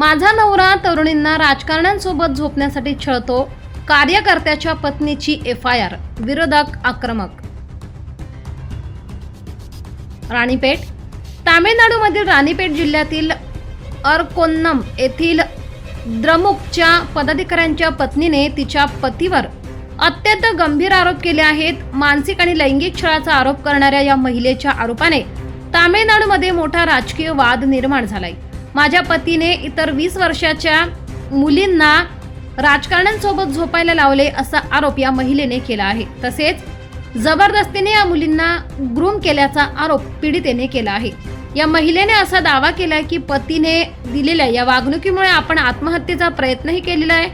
माझा नवरा तरुणींना राजकारण्यांसोबत झोपण्यासाठी छळतो. कार्यकर्त्याच्या पत्नीची एफ आय आर विरोधक आक्रमक. राणीपेठ तामिळनाडूमधील राणीपेठ जिल्ह्यातील अरकोन्नम येथील द्रमुकच्या पदाधिकाऱ्यांच्या पत्नीने तिच्या पतीवर अत्यंत गंभीर आरोप केले आहेत. मानसिक आणि लैंगिक छळाचा आरोप करणाऱ्या या महिलेच्या आरोपाने तामिळनाडूमध्ये मोठा राजकीय वाद निर्माण झालाय. माझ्या पतीने इतर वीस वर्षाच्या मुलींना राजकारण्यांसोबत झोपायला लावले असा आरोप या महिलेने केला आहे. तसेच जबरदस्तीने या मुलींना ग्रूम केल्याचा आरोप पीडितेने केला आहे. या महिलेने असा दावा केलाय की पतीने दिलेल्या या वागणुकीमुळे आपण आत्महत्येचा प्रयत्नही केलेला आहे.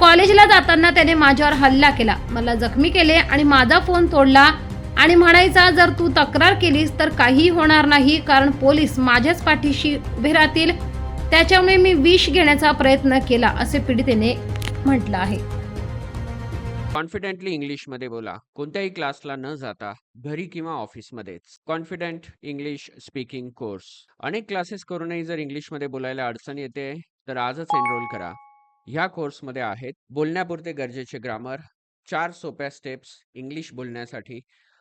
कॉलेजला जाताना त्याने माझ्यावर हल्ला केला. मला जखमी केले आणि माझा फोन तोडला. आणि म्हणायचा जर तू तक्रार केलीस तर काहीही होणार नाही कारण पोलीस माझ्याच पाठीशी उभे राहतील. त्याच्यामुळे मी विष घेण्याचा प्रयत्न केला असे पीडितेने म्हटलं आहे. कॉन्फिडेंटली इंग्लिशमध्ये बोला. कोणत्याही क्लासला न जाता घरी किंवा ऑफिसमध्येच. Confident English speaking course. अनेक क्लासेस करूनही जर इंग्लिशमध्ये बोलायला अडचण येते तर आजच एनरोल करा. ह्या कोर्समध्ये आहेत बोलण्यापुरते गरजेचे ग्रामर चार सोप्या स्टेप्स इंग्लिश बोलण्यासाठी